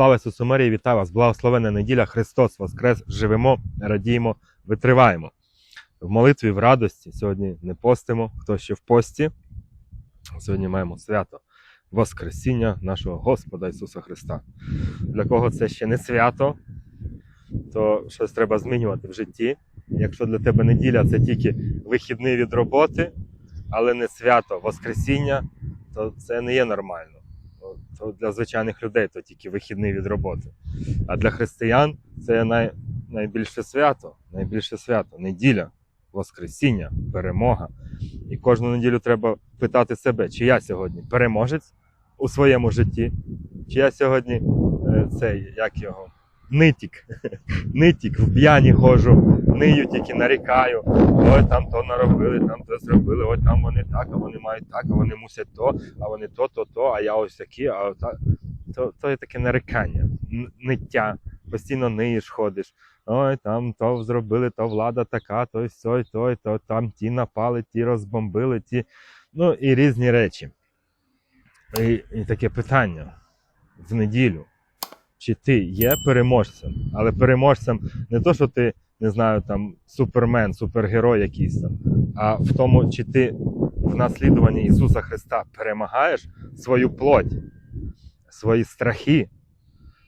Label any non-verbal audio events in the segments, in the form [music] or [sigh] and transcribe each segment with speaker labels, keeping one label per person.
Speaker 1: Слава Ісусу Марії, вітаю вас! Благословенна неділя, Христос Воскрес! Живемо, радіємо, витриваємо. В молитві, в радості. Сьогодні не постимо, хто ще в пості. Сьогодні маємо свято Воскресіння нашого Господа Ісуса Христа. Для кого це ще не свято, то щось треба змінювати в житті. Якщо для тебе неділя це тільки вихідний від роботи, але не свято Воскресіння, то це не є нормально. То для звичайних людей то тільки вихідний від роботи. А для християн це най, найбільше свято, найбільше свято, неділя, Воскресіння, перемога. І кожну неділю треба питати себе, чи я сьогодні переможець у своєму житті, чи я сьогодні е, цей, як його, нитік, нитік в п'яні ходжу, нию тільки нарікаю. Ой, там то наробили, там то зробили, ой, там вони так, а вони мають так, а вони мусять то, а вони то, то, то, а я ось такі, а та. То, то є таке нарікання, ниття, постійно ниєш, ходиш. Ой, там то зробили, то влада така, то сьой, той, то там ті напали, ті розбомбили, ті. Ну і різні речі. І, і таке питання в неділю. Чи ти є переможцем? Але переможцем не то, що ти, не знаю, там супермен, супергерой якийсь там, а в тому, чи ти в наслідуванні Ісуса Христа перемагаєш свою плоть, свої страхи.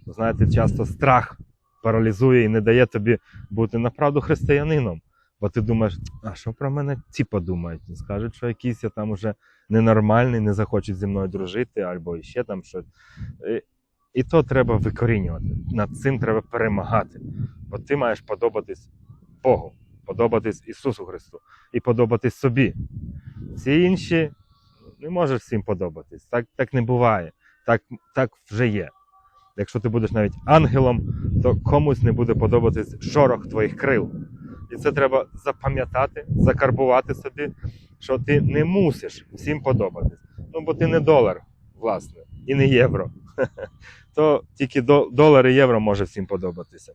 Speaker 1: Знаєте, часто страх паралізує і не дає тобі бути направду християнином. Бо ти думаєш, а що про мене ці подумають? Скажуть, що якийсь я там уже ненормальний, не захочуть зі мною дружити, або іще там щось. І, то треба викорінювати. Над цим треба перемагати. Бо ти маєш подобатись Богу, подобатись Ісусу Христу і подобатись собі. Всі інші не можеш всім подобатись. Так, так не буває. Так, так вже є. Якщо ти будеш навіть ангелом, то комусь не буде подобатись шорох твоїх крил. І це треба запам'ятати, закарбувати собі, що ти не мусиш всім подобатись. Ну, бо ти не долар, власне, і не євро. [laughs] То тільки до- долар і євро може всім подобатися.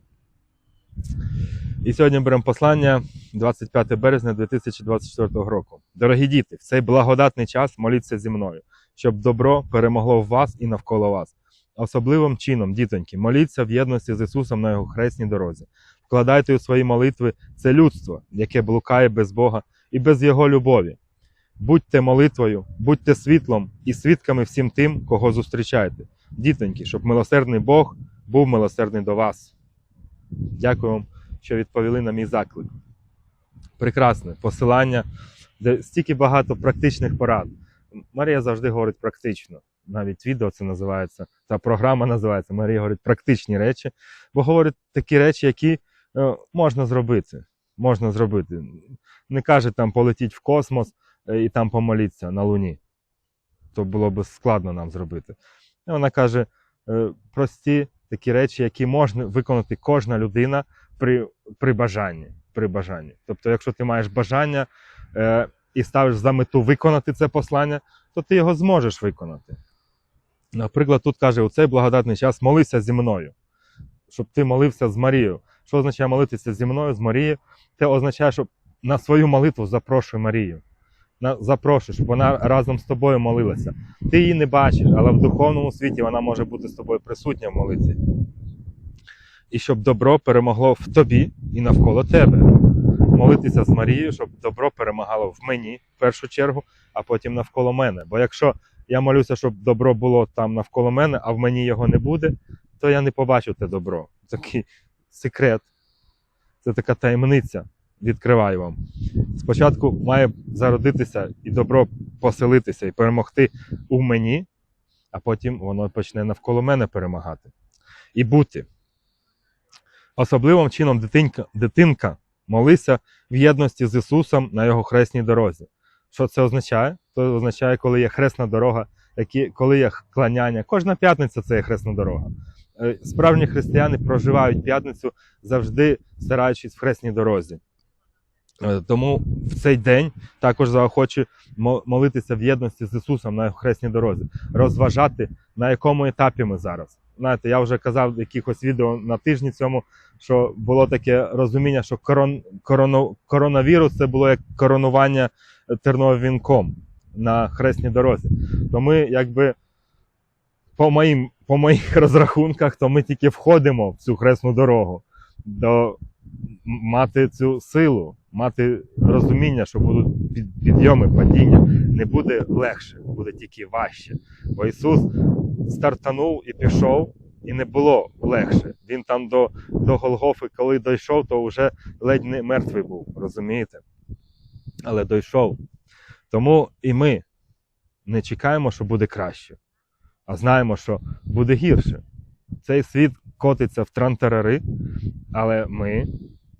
Speaker 1: І сьогодні беремо послання 25 березня 2024 року. Дорогі діти, в цей благодатний час моліться зі мною, щоб добро перемогло в вас і навколо вас. Особливим чином, дітоньки, моліться в єдності з Ісусом на його хресній дорозі. Вкладайте у свої молитви це людство, яке блукає без Бога і без Його любові. Будьте молитвою, будьте світлом і свідками всім тим, кого зустрічаєте. Дітоньки, щоб милосердний Бог був милосердний до вас. Дякую вам, що відповіли на мій заклик. Прекрасне посилання, де стільки багато практичних порад. Марія завжди говорить практично. Навіть відео це називається, та програма називається Марія говорить практичні речі, бо говорить такі речі, які е, можна зробити. Можна зробити. Не каже там полетіть в космос е, і там помоліться на Луні. То було б складно нам зробити. І вона каже е, прості такі речі, які можна виконати кожна людина при, при бажанні. При бажанні. Тобто, якщо ти маєш бажання е, і ставиш за мету виконати це послання, то ти його зможеш виконати. Наприклад, тут каже: у цей благодатний час молися зі мною, щоб ти молився з Марією. Що означає молитися зі мною, з Марією? Це означає, що на свою молитву запрошуй Марію. На, запрошуй, щоб вона разом з тобою молилася. Ти її не бачиш, але в духовному світі вона може бути з тобою присутня в молитві. І щоб добро перемогло в тобі і навколо тебе. Молитися з Марією, щоб добро перемагало в мені в першу чергу, а потім навколо мене. Бо якщо я молюся, щоб добро було там навколо мене, а в мені його не буде, то я не побачу те добро. Такий секрет. Це така таємниця. Відкриваю вам. Спочатку має зародитися і добро поселитися і перемогти у мені, а потім воно почне навколо мене перемагати. І бути. Особливим чином дитинка, дитинка молися в єдності з Ісусом на Його хресній дорозі. Що це означає? Це означає, коли є хресна дорога, які, коли є кланяння. Кожна п'ятниця це є хресна дорога. Е, Справжні християни проживають п'ятницю завжди стараючись в хресній дорозі. Е, Тому в цей день також заохочу молитися в єдності з Ісусом на хресній дорозі, розважати, на якому етапі ми зараз. Знаєте, я вже казав якихось відео на тижні цьому, що було таке розуміння, що корон, короно, коронавірус це було як коронування терновим вінком на хресній дорозі. То ми якби по, моїм, по моїх [laughs] розрахунках, то ми тільки входимо в цю хресну дорогу. До мати цю силу, мати розуміння, що будуть під- підйоми, падіння. Не буде легше, буде тільки важче. Бо Ісус стартанув і пішов, і не було легше. Він там до, до Голгофи, коли дійшов, то вже ледь не мертвий був, розумієте? Але дійшов. Тому і ми не чекаємо, що буде краще, а знаємо, що буде гірше. Цей світ котиться в трантарари, але ми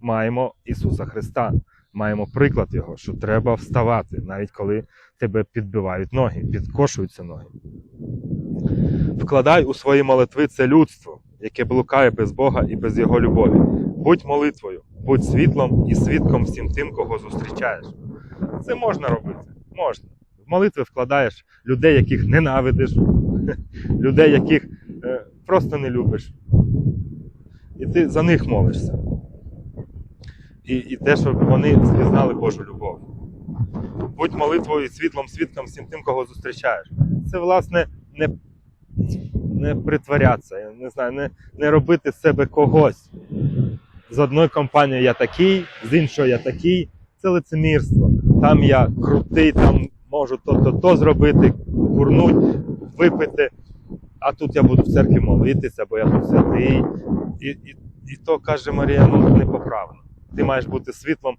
Speaker 1: маємо Ісуса Христа, маємо приклад Його, що треба вставати, навіть коли тебе підбивають ноги, підкошуються ноги. Вкладай у свої молитви це людство, яке блукає без Бога і без Його любові. Будь молитвою, будь світлом і свідком всім тим, кого зустрічаєш. Це можна робити. Можна. В молитви вкладаєш людей, яких ненавидиш, [laughs] людей, яких е, просто не любиш. І ти за них молишся. І, і те, щоб вони спізнали Божу любов. Будь молитвою світлом свідком всім тим, кого зустрічаєш. Це, власне, не, не притворятися, я не знаю, не, не робити з себе когось. З одної компанії я такий, з іншої я такий. Це лицемірство. Там я крутий, там можу то-то то зробити, курнуть, випити. А тут я буду в церкві молитися, бо я тут святий. І, і, і то каже Марія, ну непоправно. Ти маєш бути світлом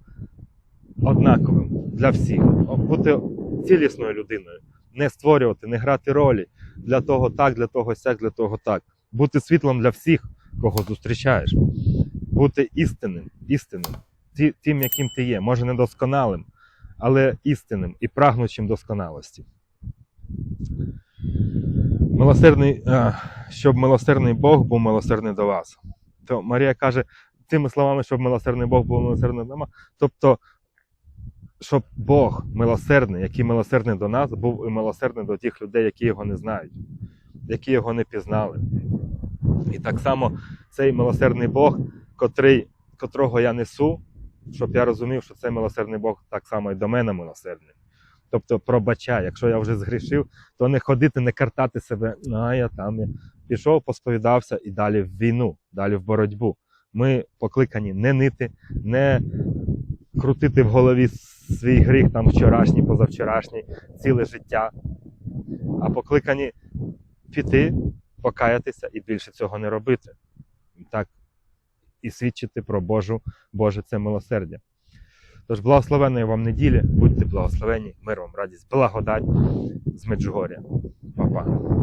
Speaker 1: однаковим для всіх, бути цілісною людиною, не створювати, не грати ролі для того так, для того сяк, для того так. Бути світлом для всіх, кого зустрічаєш, бути істинним, істинним, тим, яким ти є, може недосконалим, але істинним і прагнучим досконалості. Милосердний, е, щоб милосердний Бог був милосердний до вас. То Марія каже тими словами, щоб милосердний Бог був милосердний до нас. Тобто, щоб Бог милосердний, який милосердний до нас, був і милосердний до тих людей, які його не знають, які його не пізнали. І так само цей милосердний Бог, котрий, котрого я несу, щоб я розумів, що цей милосердний Бог так само і до мене милосердний. Тобто пробачай, якщо я вже згрішив, то не ходити, не картати себе, а я там я пішов, посповідався і далі в війну, далі в боротьбу. Ми покликані не нити, не крутити в голові свій гріх там вчорашній, позавчорашній, ціле життя, а покликані піти, покаятися і більше цього не робити. Так, і свідчити про Божу, Боже це милосердя. Тож благословенної вам неділі, будьте благословені, мир вам, радість, благодать з Меджугоря. Па-па.